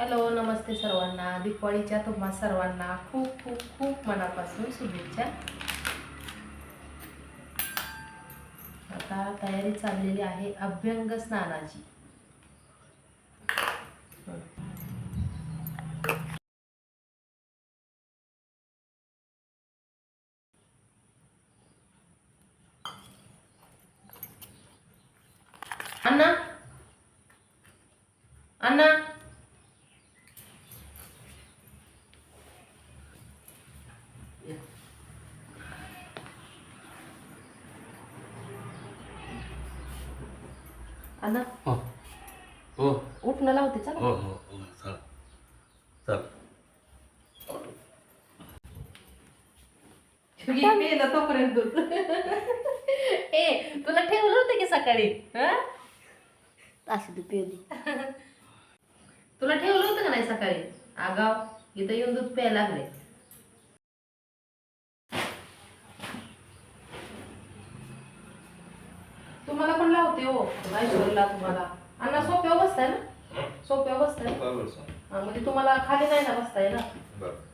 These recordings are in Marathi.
हॅलो नमस्ते सर्वांना. दिवाळीच्या तुम्हा सर्वांना खूप खूप खूप मनापासून शुभेच्छा. आता तयारी चाललेली आहे अभ्यंग स्नानाची अण्णा अण्णा अण्णा हो. हो. उठणं लावते चला. हो हो हो. चल. तोपर्यंत. दूध. ए तुला ठेवलं होतं की सकाळी? हं? असं तू पिवली तुला ठेवलं होतं का नाही सकाळी? आगाव इथं येऊन दूध प्यायला लागले तुम्हाला पण लावते हो ऐश्वर्याला तुम्हाला. अण्णा सोप्यावर बसताय ना? सोप्यावर बसताय? हा, म्हणजे तुम्हाला खाली नाही ना बसताय ना?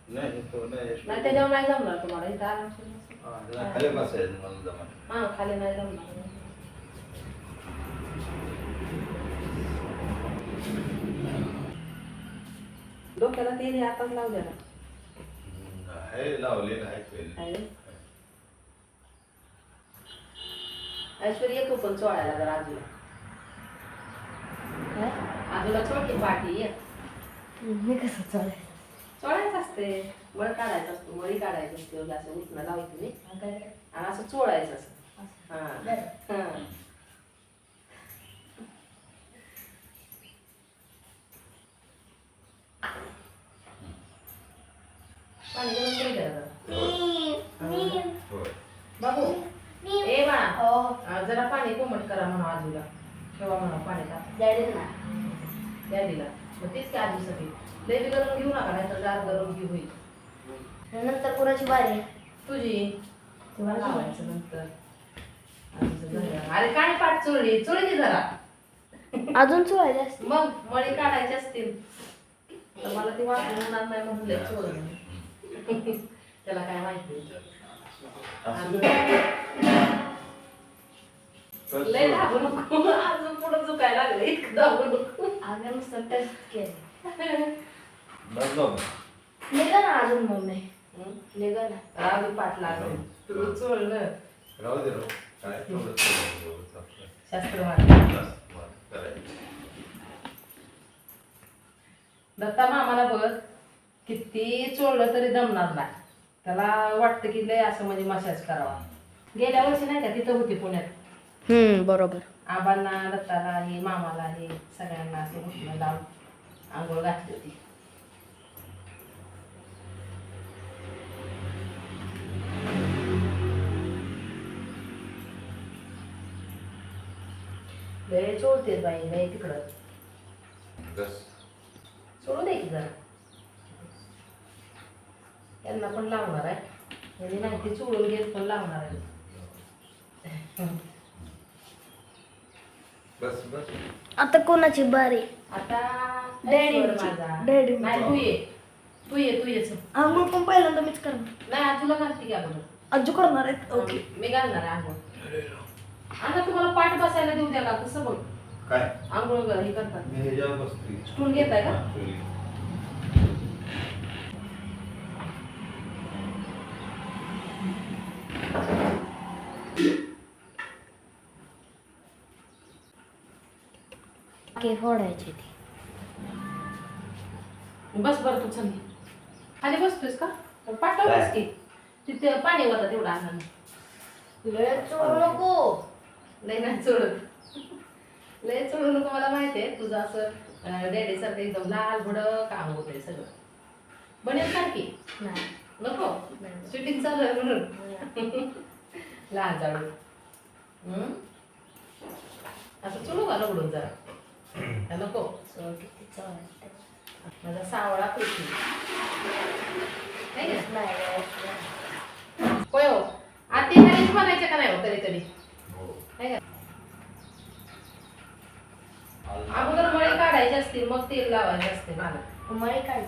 नाही तो नाही नाही. त्याच्यावर नाही जमणार तुम्हाला. इथं आरामशीर बसा. हा, खाली बसायचं मला जमा हा खाली नाही जमणार. डोक्याला तेल आताच आहे लावलेलं आहे पहिले आहे. ऐश्वर्या येतो पण चोळायला जरा आजूला. हं? आजूला चोळते पाठी ये. मी कसं चालायचं चोळायचं असते. मळ काढायचं असतो मळी काढायचं असते असं उठणं लावते मी. आणि असं चोळायचं असं. हा. हा. पाणी गरम बाबू हो. जरा पाणी कोमट करा म्हणा आजूला. ठेवा म्हणा पाणी ना द्या दिला. मग तेच की आजीसाठी लय बी गरम घेऊ नका नाही तर गार गरम घेऊ होईल. नंतर कोणाची बारी आहे? तुझी. तेव्हा लावायचं नंतर. आजीचं झालं. अरे काय पाठ चोळली चोळली की जरा. अजून चोळायचे असते मग मळी काढायचे असतील. तर मला ती वाटून होणार नाही म्हणून लय चोळलं त्याला काय माहिती? लय दाबू नको. अजून पुढे झुकायला लागलं इतकं दाबू नको. अगं नुसतं टेस्ट केलं. निघा ना अजून मम्मी हं? निघा ना. रावी पाठ लागलं तू चोळलं राहू दे राहू. काय थोडं थोडं थोडं शास्त्र करायचं. दत्ता मामाला बघ किती चोळलं तरी दमणार नाही. त्याला वाटतं की लय असं म्हणजे मसाज करावा. गेल्या वर्षी नाही का तिथं होती पुण्यात? हम्म बरोबर. आबांना दत्ताला हे मामाला हे सगळ्यांना असे उष्ण लावून आंघोळ घातली होती. लय चोळते बाई लय तिकडं. बस. सोडू दे की जरा. त्यांना पण लावणार आहे. म्हणजे नाही ते चोळून घेत पण लावणार आहे. बस बस. आता कोणाची बारी? आता डॅडींची. ऐश्वर माझा. डॅडींची. नाही तू ये. तू ये तू ये चल. आंघोळ पण पहिल्यांदा मीच करणार. नाही आज तुला घालते की अगोदर. आजू करणार आहेत? ओके. मी घालणार आहे आंघोळ. आता तुम्हाला पाठ बसायला देऊ द्या का? कसं बघ काय? आंघोळ ग- हे करतात. मी ह्याच्यावर बसतोय स्टूल घेताय का. के फोडायची ती. बस बरं तू चल. खाली बसतोयस का? पाठवलंस की. तिथे पाणी होतं तेवढं आणून लय चोळू नको. लय नाही चोळत लय चोळू नको मला माहिती आहे. तुझं असं डॅडी सारखं एकदम लाल भडक काम होतंय सगळं. बनेल सारखी? नाही. नको? शूटिंग चालू आहे म्हणून. लहान हम्म? असं चोळू का लवडून जरा? नको. माझा सावळा पृथ्वी होय हो. आती घरीच म्हणायचं का नाही हो कधी कधी हो. नाही का? अगोदर मळी काढ काढायचे असतील मग तेल लावायचे असते मला. मळी काढ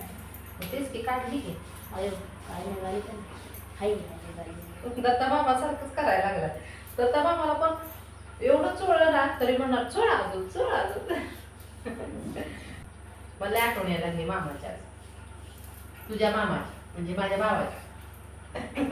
तेच की काढली की. अयो काय निघाली पण हाय दत्ता मामासारखंच करायला लागला. दत्ता मामाला पण एवढं चोळलं ना तरी म्हणणार चोळा अजून चोळा अजून. मला आठवण यायला लागली मामाच्या. तुझ्या मामाची म्हणजे माझ्या भावाची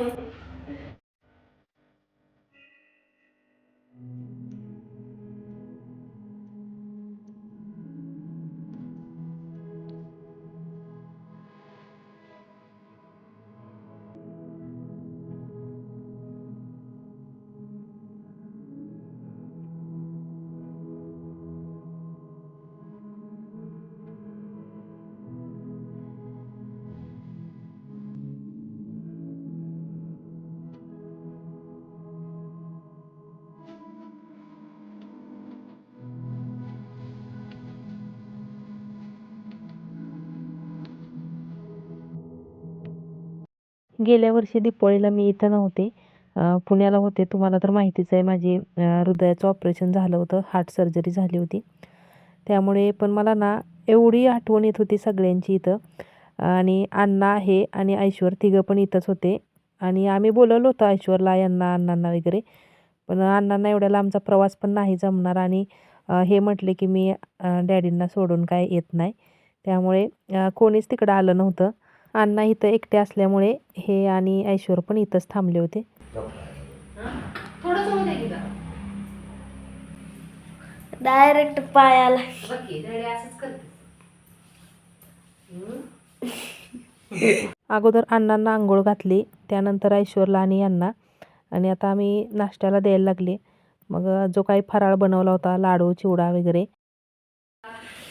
गेल्या वर्षी दीपावळीला मी इथं नव्हते. पुण्याला होते. तुम्हाला तर माहितीच आहे माझी हृदयाचं ऑपरेशन झालं होतं. हार्ट सर्जरी झाली होती. त्यामुळे पण मला ना एवढी आठवण येत होती सगळ्यांची इथं. आणि अण्णा आहे आणि ऐश्वर तिघं पण इथंच होते. आणि आम्ही बोलवलं होतं ऐश्वरला यांना अण्णांना वगैरे. पण अण्णांना एवढ्या लांबचा प्रवास पण नाही जमणार. आणि हे म्हटले की मी डॅडींना सोडून काय येत नाही. त्यामुळे कोणीच तिकडं आलं नव्हतं. अण्णा इथं एकटे असल्यामुळे हे आणि ऐश्वर पण इथंच थांबले होते. डायरेक्ट पायाला. अगोदर अण्णांना आंघोळ घातली त्यानंतर ऐश्वरला आणि यांना. आणि आता आम्ही नाश्त्याला द्यायला लागले. मग जो काही फराळ बनवला होता लाडू चिवडा वगैरे.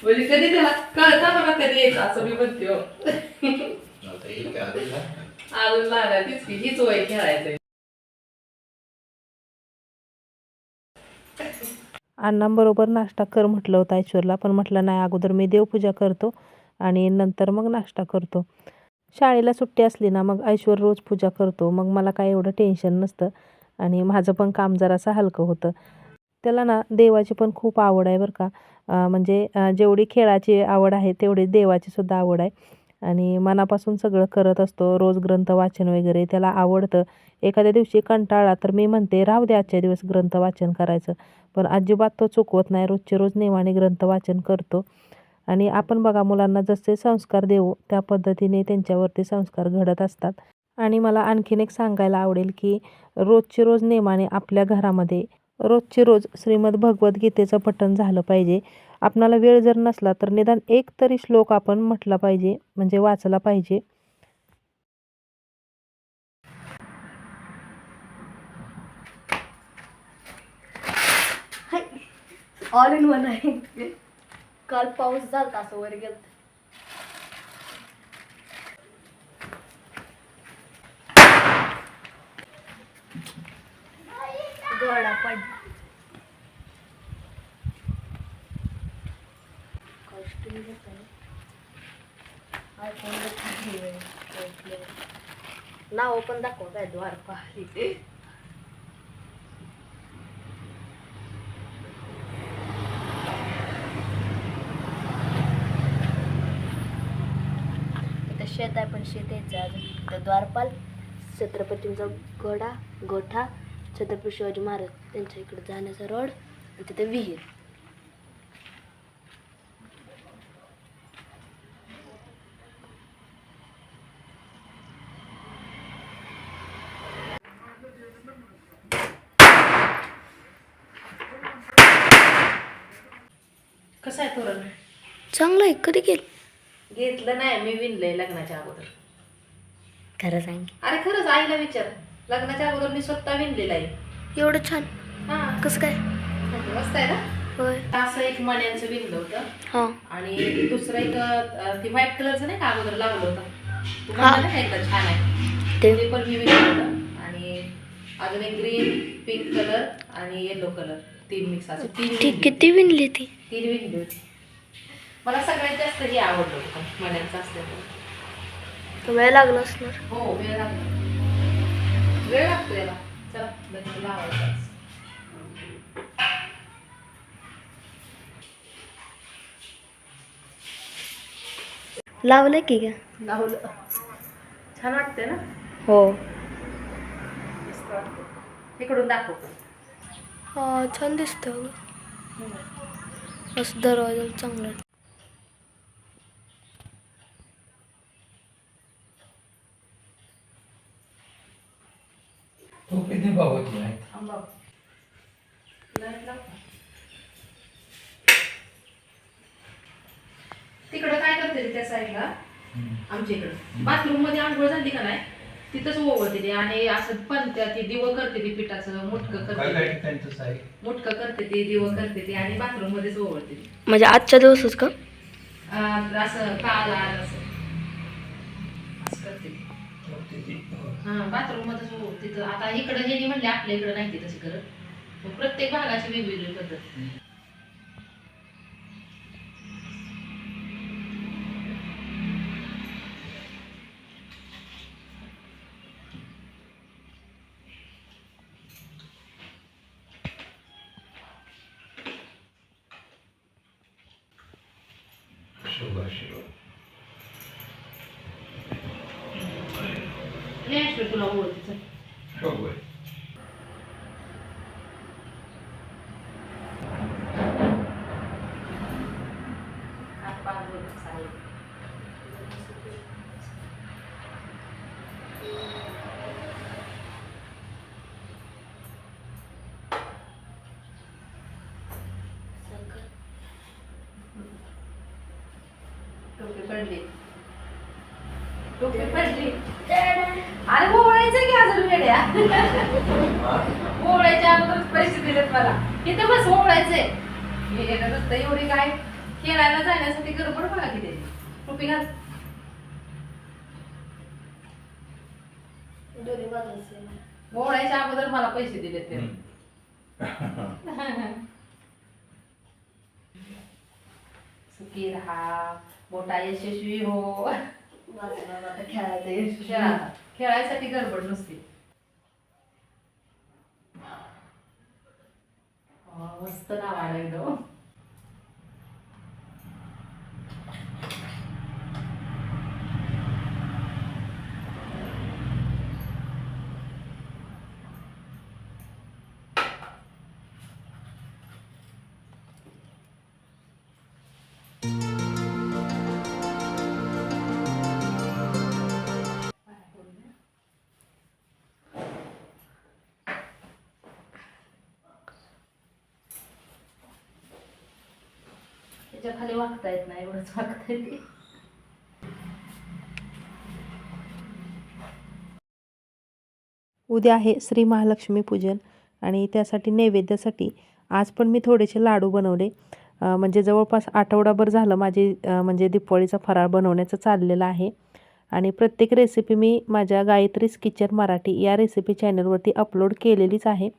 म्हणजे कधी त्याला कळता मला कधी येतं असं मी म्हणते अजून लहान तीच की हीच वय खेळायचंय अण्णांबरोबर नाश्ता कर म्हटलं होतं ऐश्वरला पण म्हटलं नाही अगोदर मी देवपूजा करतो आणि नंतर मग नाश्ता करतो. शाळेला सुट्टी असली ना मग ऐश्वर रोज पूजा करतो. मग मला काय एवढं टेन्शन नसतं आणि माझं पण काम जरासं हलकं होतं. त्याला ना देवाची पण खूप आवड आहे बरं का. म्हणजे जेवढी खेळाची आवड आहे तेवढी देवाची सुद्धा आवड आहे. आणि मनापासून सगळं करत असतो. रोज ग्रंथ वाचन वगैरे त्याला आवडतं. एखाद्या दिवशी कंटाळा तर मी म्हणते राहू दे आजच्या दिवस ग्रंथ वाचन करायचं. पण अजिबात तो चुकवत नाही. रोजचे रोज नेमाने ग्रंथ वाचन करतो. आणि आपण बघा मुलांना जसे संस्कार देऊ त्या पद्धतीने त्यांच्यावरती संस्कार घडत असतात. आणि मला आणखीन एक सांगायला आवडेल की रोजचे रोज नेमाने आपल्या घरामध्ये रोजचे रोज श्रीमद भगवद्गीतेचं पठण झालं पाहिजे. आपणाला वेळ जर नसला तर निदान एक तरी श्लोक आपण म्हटला पाहिजे म्हणजे वाचला पाहिजे. ऑल इन वन आहे. काल पाऊस झाला असं वर गेल गोडा पड नाव पण दाखव काय द्वारका इथं शेत आहे पण शेत यायचं अजून. द्वारपाल छत्रपतींचा गडा गोठा छत्रपती शिवाजी महाराज त्यांच्या इकडे जाण्याचा रोड आणि तिथे विहीर. कसं आहे तोरण? चांगलं आहे कधी गेलं? घेतलं नाही मी विणलंय लग्नाच्या अगोदर. खरं सांग. अरे खरंच आईला विचार. लग्नाच्या अगोदर मी स्वतः विणलेलं आहे. एवढं छान. हा. कसं काय? मस्त आहे ना? होय. असं एक मण्यांचं विणलं होतं. हां. आणि दुसरं एक अं, ते व्हाईट कलरचं नाही का अगोदर लावलं होतं. तू हा. म्हणला ना एकदा छान आहे. ते. ते पण मी होतं. आणि अजून एक ग्रीन पिंक कलर आणि येलो कलर तीन मिक्स असे. तीन ती विणले. किती विणली ती? तीन विणली होती. मला सगळ्यात जास्त हे आवडलं होतं मण्यांचं असल्यामुळे. वेळ लागला असणार. हो वेळ लागतो वेळ लागतो याला. चला लावायचं लावलं की का लावलं. छान वाटते ना? हो. इकडून दाखव हा छान दिसतं असं दरवाजाला चांगलं तू किती भावाची आहे. तिकडं काय करते त्या साईडला? आमच्या इकडं. बाथरूममध्ये आंघोळ झाली का नाही? तिथंच ओवळते ती आणि असं पण त्या ती दिवं करते ती पिठाचं मुटकं काय करते काय ती. ठिकाणी तसं आहे मुटकं करते ती दिवं करते ती आणि बाथरूम मध्येच ओवळते ती. म्हणजे आजच्या दिवसच का? अं, असं काल आलं असं. असं करते ती. हा बाथरूम मध्येच हो तिथं आता इकडं हे म्हणले आपल्या इकडं नाही ती तशी करत. मग प्रत्येक भागाची वेगवेगळी पद्धत. शुभ शुभ नाही तुला ओळखीचं शुभ हात पडली टोपी पडली. अरे ओवळायचं की अजून वेड्या? ओवळायच्या अगोदर पैसे दिलेत मला. इथे बस ओवळायचंय हे येणं नुसतं एवढी काय खेळायला जाण्यासाठी गडबड बघा किती टोपी घाल. ओवळायच्या अगोदर मला पैसे दिलेत ते. सुखी राहा. मोठा यशस्वी हो. खेळा. खेळायसाठी गडबड नसते. मस्त नाव आलं एकदम. त्याच्याखाली वागता येत नाही एवढंच वागता येते. उद्या आहे श्री महालक्ष्मी पूजन आणि त्यासाठी नैवेद्यासाठी आज पण मी थोडेसे लाडू बनवले. म्हणजे जवळपास आठवडाभर झालं माझे म्हणजे दिपवळीचा फराळ बनवण्याचं चाललेलं आहे. आणि प्रत्येक रेसिपी मी माझ्या गायत्रीज किचन मराठी या रेसिपी चॅनलवरती अपलोड केलेलीच आहे.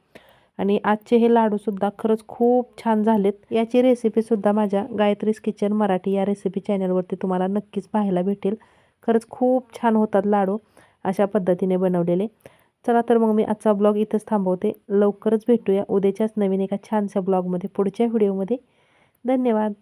आणि आजचे हे लाडूसुद्धा खरंच खूप छान झालेत. याची रेसिपीसुद्धा माझ्या गायत्रीज किचन मराठी या रेसिपी चॅनलवरती तुम्हाला नक्कीच पाहायला भेटेल. खरंच खूप छान होतात लाडू अशा पद्धतीने बनवलेले. चला तर मग मी आजचा ब्लॉग इथंच थांबवते. लवकरच भेटूया उद्याच्याच नवीन एका छानशा ब्लॉगमध्ये पुढच्या व्हिडिओमध्ये धन्यवाद.